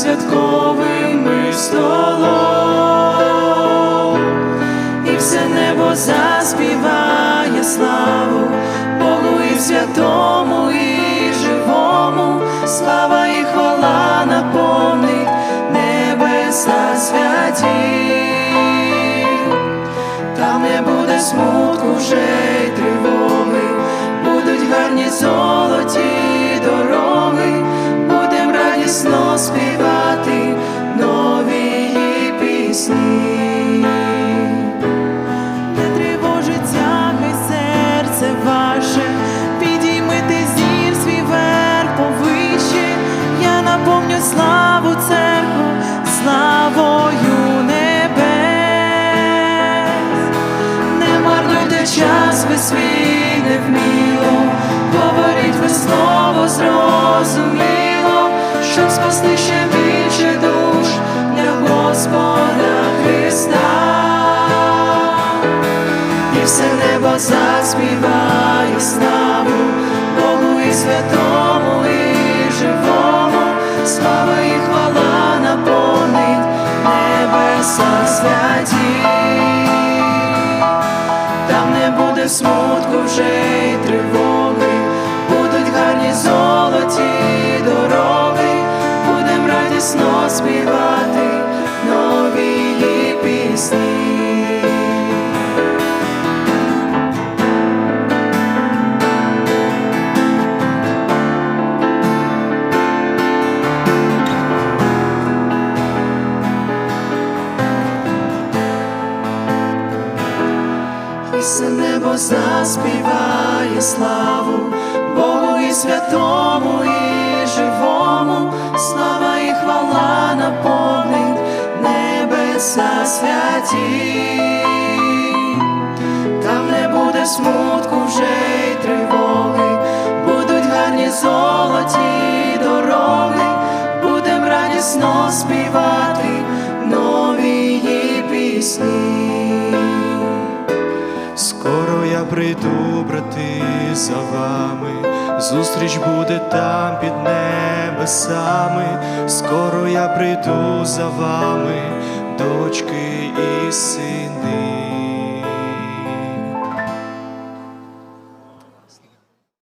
святковим ми столом, і все небо заспіває славу Богу і святому, і живому, слава і хвала наповнить небеса святі. Там не буде смутку вже й тривоги, будуть гарні золоті зрозуміло, щоб спасти ще більше душ для Господа Христа. І все небо заспіває славу Богу і святому, і живому, слава і хвала наповнить небеса святі, там не буде смутку вже й тривоги, нові пісні. І все небо заспіває славу Богу і святому, небеса святі, там не буде смутку вже й тривоги, будуть гарні золоті дороги, будем радісно співати нові пісні. Скоро я прийду, брати, за вами, зустріч буде там під небесами, скоро я прийду за вами, дочки і сини.